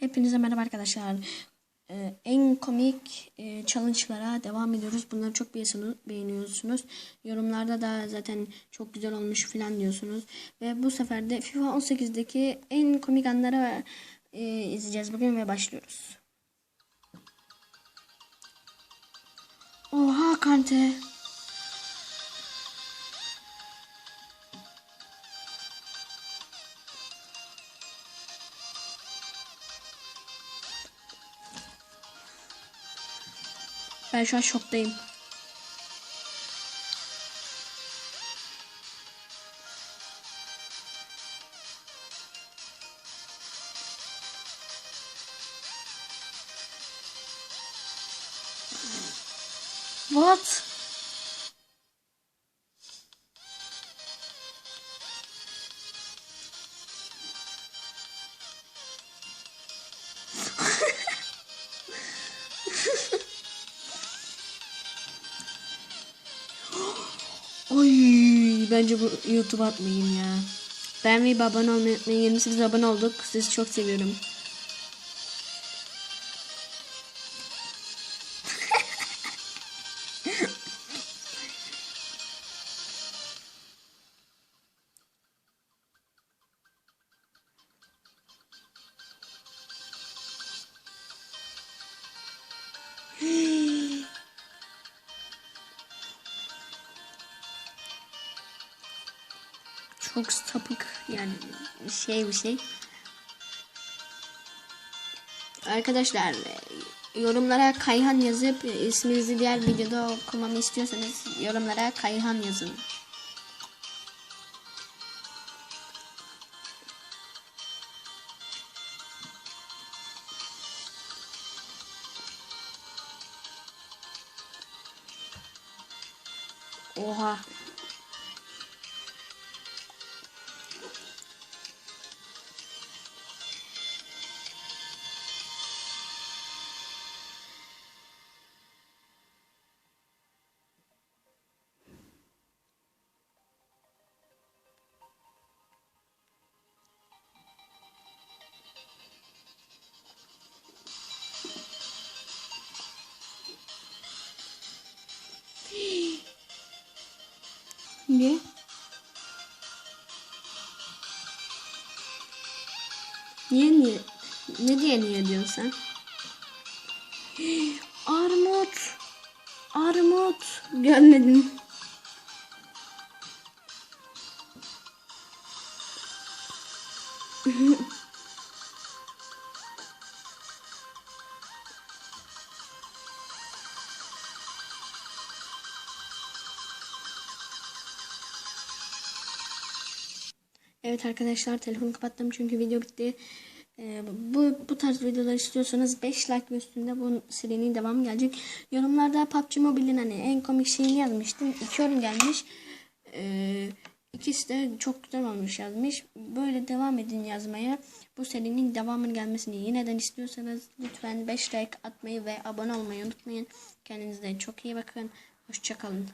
Hepinize merhaba arkadaşlar. Ee, en komik e, challenge'lara devam ediyoruz. Bunları çok beğeniyorsunuz. Yorumlarda da zaten çok güzel olmuş falan diyorsunuz. Ve bu sefer de FIFA 18'deki en komik anları e, izleyeceğiz bugün ve başlıyoruz. Oha Kante. Ben şu an şoktayım. What? Oy bence bu YouTube atmayayım ya. Beğenmeyi ve abone olmayı unutmayın. 28 abone olduk. Sizi çok seviyorum. Çok sapık yani şey bir şey. Arkadaşlar yorumlara Kayhan yazıp isminizi diğer videoda okumamı istiyorsanız yorumlara Kayhan yazın. Oha. Ne? Niye niye? Ne diye niye diyorsun sen? Armut. Armut. Görmedim. Evet arkadaşlar telefonu kapattım çünkü video bitti. Ee, bu bu tarz videolar istiyorsanız 5 like üstünde bu serinin devamı gelecek. Yorumlarda PUBG Mobile'in hani en komik şeyini yazmıştım. 2 yorum gelmiş. Ee, ikisi de çok güzel olmuş yazmış. Böyle devam edin yazmaya. Bu serinin devamının gelmesini yineden istiyorsanız lütfen 5 like atmayı ve abone olmayı unutmayın. Kendinize çok iyi bakın. Hoşçakalın.